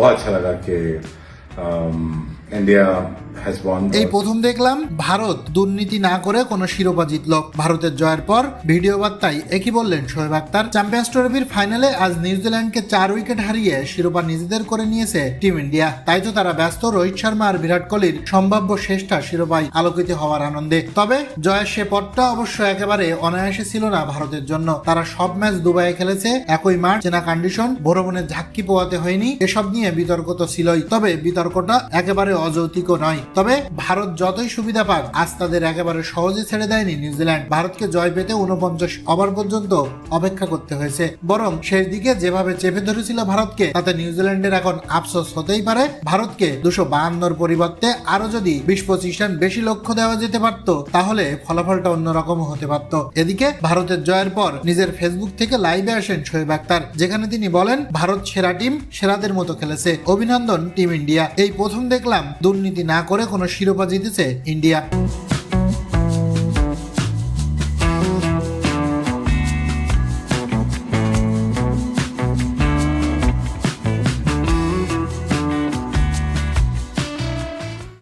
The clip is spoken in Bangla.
बहुत अच्छा लगा कि इंडिया वॉन এই প্রথম দেখলাম ভারত দুর্নীতি না করে কোনো শিরোপা জিতল। ভারতের জয়ের পর ভিডিও বার্তায় একই বললেন শোয়েব আক্তার চ্যাম্পিয়ন্স ট্রফির ফাইনালে আজ নিউজিল্যান্ডকে চার উইকেট হারিয়ে শিরোপা নিজেদের করে নিয়েছে টিম ইন্ডিয়া। তাই তো তারা ব্যস্ত রোহিত শর্মা আর বিরাট কোহলির সম্ভাব্য শেষটা শিরোপায় আলোকিত হওয়ার আনন্দে। তবে জয়ের সে পথটা অবশ্য একেবারে অনায়াসে ছিল না ভারতের জন্য। তারা সব ম্যাচ দুবাইয়ে খেলেছে একই মাঠ চেনা কন্ডিশন ভ্রমণে ঝাক্কি পোয়াতে হয়নি। এসব নিয়ে বিতর্ক তো ছিলই তবে বিতর্কটা একেবারে অযৌক্তিকও নয়। তবে ভারত যতই সুবিধা পাক, আজ তাদের একেবারে সহজে ছেড়ে দেয়নি নিউজিল্যান্ড। ভারতকে জয় পেতে উনপঞ্চাশ ওভার পর্যন্ত অপেক্ষা করতে হয়েছে। বরং শেষ দিকে যেভাবে চেপে ধরেছিল ভারতকে, তাতে নিউজিল্যান্ডের এখন আফসোস হতেই পারে। ভারতকে দুশো বাহান্নর পরিবর্তে আরও যদি বিশ পঁচিশ রান বেশি লক্ষ্য দেওয়া যেতে পারত, তাহলে ফলাফলটা অন্যরকম হতে পারত। এদিকে ভারতের জয়ের পর নিজের ফেসবুক থেকে লাইভে আসেন শোয়েব আক্তার যেখানে তিনি বলেন, ভারত সেরা টিম সেরাদের মতো খেলেছে। অভিনন্দন টিম ইন্ডিয়া। এই প্রথম দেখলাম দুর্নীতি না করে কোনো শিরোপা জিতেছে ইন্ডিয়া।